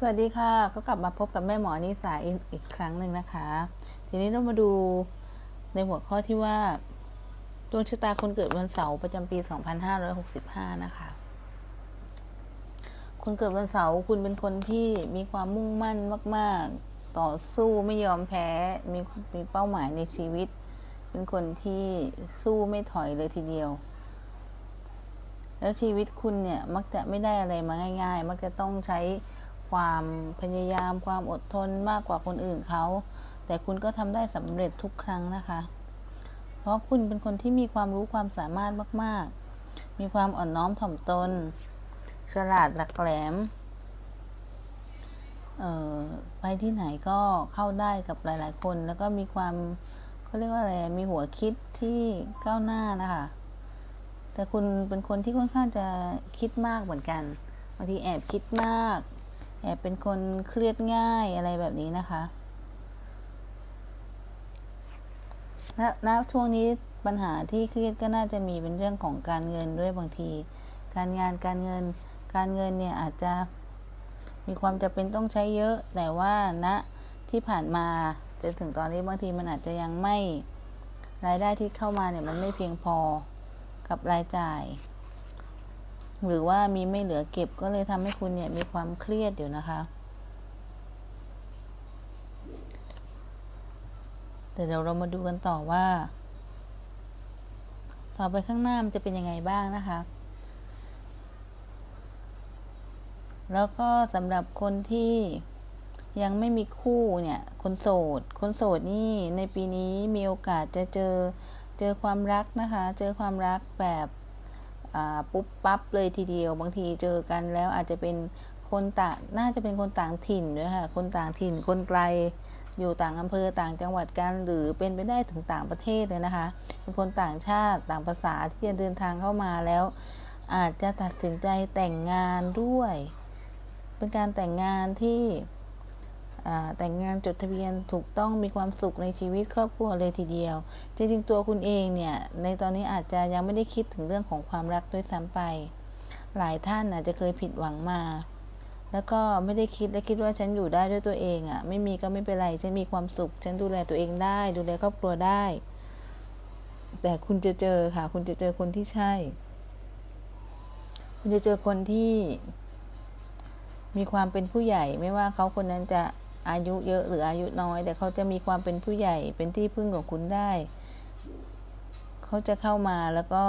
สวัสดีค่ะ ก็กลับมาพบกับแม่หมอนิสาอีกอีกครั้งหนึ่งนะคะ ทีนี้เรามาดูในหัวข้อที่ว่าดวงชะตาคนเกิดวันเสาร์ประจำปี 2565 นะคะ คนเกิดวันเสาร์คุณเป็นคนที่มีความมุ่งมั่นมาก ๆ ต่อสู้ไม่ยอมแพ้ มีมีเป้าหมายในชีวิต เป็นคนที่สู้ไม่ถอยเลยทีเดียวแล้วชีวิตคุณเนี่ยมักจะไม่ได้อะไรมาง่าย ๆ มักจะต้องใช้ ความพยายามความอดทนมากกว่าคนอื่นเขา แต่คุณก็ทำได้สำเร็จทุกครั้งนะคะ เพราะคุณเป็นคนที่มีความรู้ความสามารถมาก ๆ มีความอ่อนน้อมถ่อมตน ฉลาดหลักแหลมไปที่ไหนก็เข้าได้กับหลาย ๆ คน แล้วก็มีความเขาเรียกว่าอะไร มีหัวคิดที่ก้าวหน้านะคะ แต่คุณเป็นคนที่ค่อนข้างจะคิดมากเหมือนกัน บางทีแอบคิดมาก แอบเป็นคนเครียดง่ายอะไรแบบนี้นะคะณณช่วงนี้ปัญหาที่เครียดก็น่าจะมีเป็นเรื่องของการเงินด้วยบางที การงานการเงิน การเงินเนี่ยอาจจะมีความจะเป็นต้องใช้เยอะ แต่ว่าณที่ผ่านมาจนถึงตอนนี้บางทีมันอาจจะยังไม่รายได้ที่เข้ามาเนี่ยมันไม่เพียงพอกับรายจ่าย หรือว่ามีไม่เหลือเก็บก็เลยทำให้คุณเนี่ยมีความเครียดอยู่นะคะแต่เดี๋ยวเรามาดูกันต่อว่า ต่อไปข้างหน้ามันจะเป็นยังไงบ้างนะคะ แล้วก็สำหรับคนที่ยังไม่มีคู่เนี่ย คนโสด คนโสดนี่ในปีนี้มีโอกาสจะเจอเจอความรักนะคะ เจอความรักแบบ ปุ๊บปั๊บเลยทีเดียว บางทีเจอกันแล้วอาจจะเป็นคนต่างน่าจะเป็นคนต่างถิ่นด้วยค่ะ คนต่างถิ่นคนไกล อยู่ต่างอำเภอต่างจังหวัดกัน หรือเป็นไปได้ถึงต่างประเทศเลยนะคะ เป็นคนต่างชาติต่างภาษาที่จะเดินทางเข้ามาแล้ว อาจจะตัดสินใจแต่งงานด้วย เป็นการแต่งงานที่ แต่งงานจดทะเบียนถูกต้องมีความสุขในชีวิตครอบครัวเลยทีเดียว จริงๆตัวคุณเองเนี่ยในตอนนี้อาจจะยังไม่ได้คิดถึงเรื่องของความรักด้วยซ้ำไป หลายท่านอาจจะเคยผิดหวังมา แล้วก็ไม่ได้คิดและคิดว่าฉันอยู่ได้ด้วยตัวเองอะ่ะไม่มีก็ไม่เป็นไรฉันมีความสุข ฉันดูแลตัวเองได้ ดูแลครอบครัวได้ แต่คุณจะเจอค่ะ คุณจะเจอคนที่ใช่ คุณจะเจอคนที่มีความเป็นผู้ใหญ่ไม่ว่าเขาคนนั้นจะ อายุเยอะหรืออายุน้อย แต่เขาจะมีความเป็นผู้ใหญ่เป็นที่พึ่งของคุณได้ เขาจะเข้ามาแล้วก็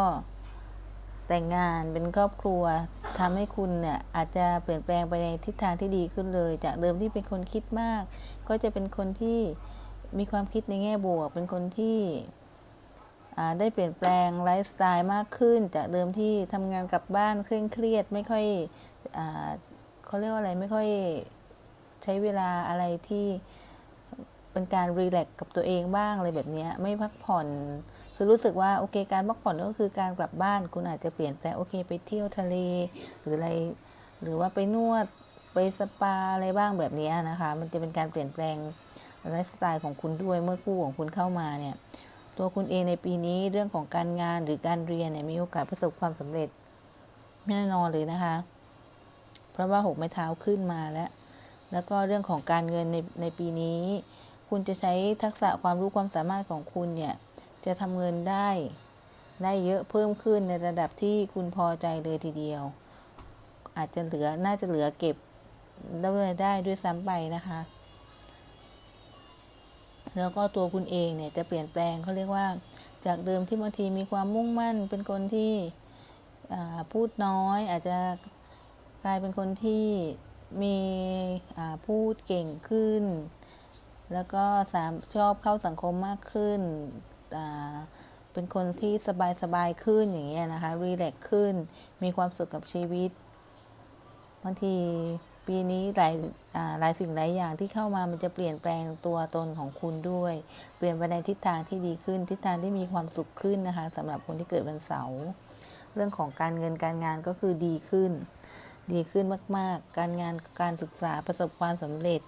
แต่งงานเป็นครอบครัวทำให้คุณเนี่ยอาจจะเปลี่ยนแปลงไปในทิศทางที่ดีขึ้นเลย จากเดิมที่เป็นคนคิดมาก ก็จะเป็นคนที่มีความคิดในแง่บวก เป็นคนที่ได้เปลี่ยนแปลงไลฟ์สไตล์มากขึ้น จากเดิมที่ทำงานกลับบ้านเคร่งเครียดไม่ค่อยอเขาเรียกว่าอะไรไม่ค่อย ใช้เวลาอะไรที่เป็นการรีแลกกับตัวเองบ้างอะไรแบบนี้ไม่พักผ่อนคือรู้สึกว่าโอเคการพักผ่อนก็คือการกลับบ้านคุณอาจจะเปลี่ยนแปลงโอเค ไปเที่ยวทะเล หรืออะไร หรือว่าไปนวดไปสปาอะไรบ้างแบบนี้นะคะ มันจะเป็นการเปลี่ยนแปลงไลฟ์สไตล์ของคุณด้วยเมื่อคู่ของคุณเข้ามาเนี่ยตัวคุณเองในปีนี้เรื่องของการงานหรือการเรียนเนี่ยมีโอกาสประสบความสำเร็จแน่นอนเลยนะคะ เพราะว่าหกไม้เท้าขึ้นมาแล้ว แล้วก็เรื่องของการเงินในในปีนี้ คุณจะใช้ทักษะความรู้ความสามารถของคุณเนี่ย จะทำเงินได้ได้เยอะเพิ่มขึ้นในระดับที่คุณพอใจเลยทีเดียว อาจจะเหลือน่าจะเหลือเก็บได้ได้ด้วยซ้ำไปนะคะ แล้วก็ตัวคุณเองเนี่ยจะเปลี่ยนแปลงเขาเรียกว่า จากเดิมที่บางทีมีความมุ่งมั่น เป็นคนที่พูดน้อย อาจจะกลายเป็นคนที่ มีพูดเก่งขึ้น แล้วก็สามชอบเข้าสังคมมากขึ้น เป็นคนที่สบายสบายขึ้นอย่างเงี้ยนะคะ รีแลกขึ้น มีความสุขกับชีวิต บางทีปีนี้หลายหลายสิ่งหลายอย่างที่เข้ามามันจะเปลี่ยนแปลงตัวตนของคุณด้วย เปลี่ยนไปในทิศทางที่ดีขึ้น ทิศทางที่มีความสุขขึ้นนะคะสำหรับคนที่เกิดวันเสาร์ เรื่องของการเงินการงานก็คือดีขึ้น ดีขึ้นมาก ๆ การงานการศึกษาประสบความสำเร็จ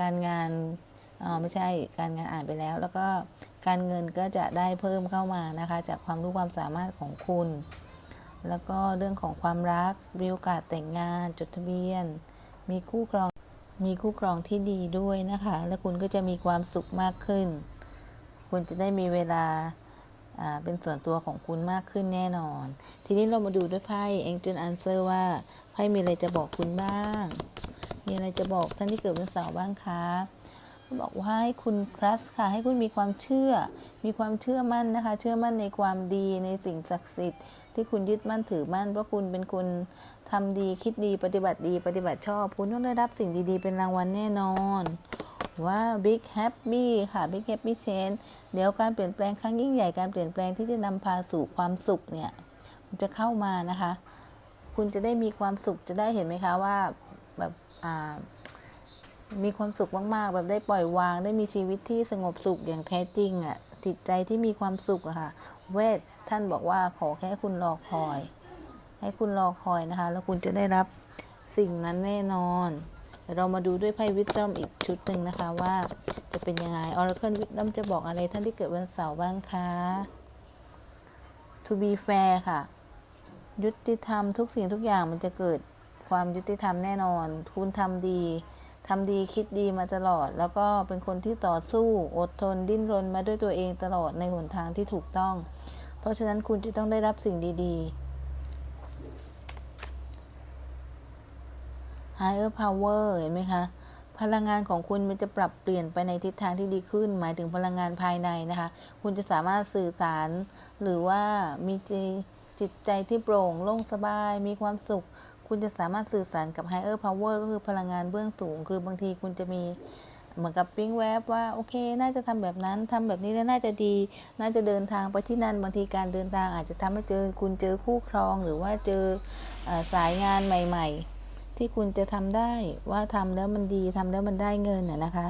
การงานอ๋อไม่ใช่การงานอ่านไปแล้ว แล้วก็การเงินก็จะได้เพิ่มเข้ามานะคะ จากความรู้ความสามารถของคุณ แล้วก็เรื่องของความรักมีโอกาสแต่งงาน จดทะเบียน มีคู่ครองมีคู่ครองที่ดีด้วยนะคะ และคุณก็จะมีความสุขมากขึ้น คุณจะได้มีเวลาอ่าเป็นส่วนตัวของคุณมากขึ้นแน่นอน ทีนี้เรามาดูด้วยไพ่ Angel Answer ว่า ไพ่มีอะไรจะบอกคุณบ้าง มีอะไรจะบอกท่านที่เกิดวันเสาร์บ้างคะบอกว่าให้คุณครัสค่ะ ให้คุณมีความเชื่อ มีความเชื่อมั่นนะคะ เชื่อมั่นในความดีในสิ่งศักดิ์สิทธิ์ที่คุณยึดมั่นถือมั่นเพราะคุณเป็นคนทำดีคิดดีปฏิบัติดีปฏิบัติชอบ คุณต้องได้รับสิ่งดีๆ เป็นรางวัลแน่นอนว่า Big Happy ค่ะ Big Happy Change เดี๋ยวการเปลี่ยนแปลงครั้งยิ่งใหญ่การเปลี่ยนแปลงที่จะนำพาสู่ความสุขเนี่ย มันจะเข้ามานะคะ คุณจะได้มีความสุขจะได้เห็นไหมคะว่าแบบอ่ามีความสุขมากๆ แบบได้ปล่อยวาง ได้มีชีวิตที่สงบสุขอย่างแท้จริงอะ่ะจิตใจที่มีความสุขอะค่ะ เวทท่านบอกว่าขอแค่คุณรอคอย ให้คุณรอคอยนะคะ แล้วคุณจะได้รับสิ่งนั้นแน่นอน เรามาดูด้วยไพ่วิ d ดอมอีกชุดหนึ่งนะคะว่าจะเป็นยังไงออร์เคิลวิ d ดอมจะบอกอะไรท่านที่เกิดวันเสาร์บ้างคะ to be fair ค่ะ ยุติธรรมทุกสิ่งทุกอย่างมันจะเกิดความยุติธรรมแน่นอน คุณทำดีทำดีคิดดีมาตลอด แล้วก็เป็นคนที่ต่อสู้อดทนดิ้นรนมาด้วยตัวเองตลอดในหนทางที่ถูกต้อง เพราะฉะนั้นคุณจะต้องได้รับสิ่งดีๆ higher power เห็นไหมคะ พลังงานของคุณมันจะปรับเปลี่ยนไปในทิศทางที่ดีขึ้น หมายถึงพลังงานภายในนะคะ คุณจะสามารถสื่อสารหรือว่ามี จิตใจที่โปร่งโล่งสบาย มีความสุข คุณจะสามารถสื่อสารกับ higher power ก็คือพลังงานเบื้องสูง คือบางทีคุณจะมีเหมือนกับปิ้งแวบว่าโอเค น่าจะทำแบบนั้นทำแบบนี้แล้วน่าจะดี น่าจะเดินทางไปที่นั่นบางทีการเดินทางอาจจะทำให้เจอคุณเจอคู่ครอง หรือว่าเจออสายงานใหม่ ๆ ที่คุณจะทำได้ว่าทำแล้วมันดีทำแล้วมันได้เงินน่ะนะคะ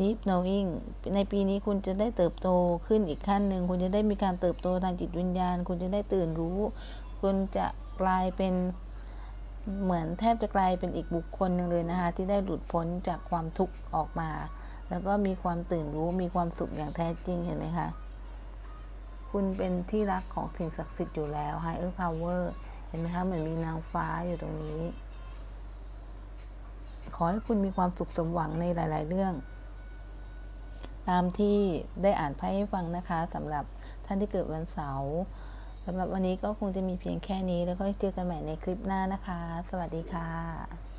Deep Knowing ในปีนี้คุณจะได้เติบโตขึ้นอีกขั้นหนึ่ง คุณจะได้มีการเติบโตทางจิตวิญญาณ คุณจะได้ตื่นรู้ คุณจะกลายเป็นเหมือนแทบจะกลายเป็นอีกบุคคลหนึ่งเลยนะคะ ที่ได้หลุดพ้นจากความทุกข์ออกมา แล้วก็มีความตื่นรู้มีความสุขอย่างแท้จริงเห็นไหมคะคุณเป็นที่รักของสิ่งศักดิ์สิทธิ์อยู่แล้ว Higher Power เห็นไหมคะเหมือนมีนางฟ้าอยู่ตรงนี้ ขอให้คุณมีความสุขสมหวังในหลาย ๆ เรื่อง ตามที่ได้อ่านไพ่ให้ฟังนะคะสำหรับท่านที่เกิดวันเสาร์สำหรับวันนี้ก็คงจะมีเพียงแค่นี้แล้วก็เจอกันใหม่ในคลิปหน้านะคะ สวัสดีค่ะ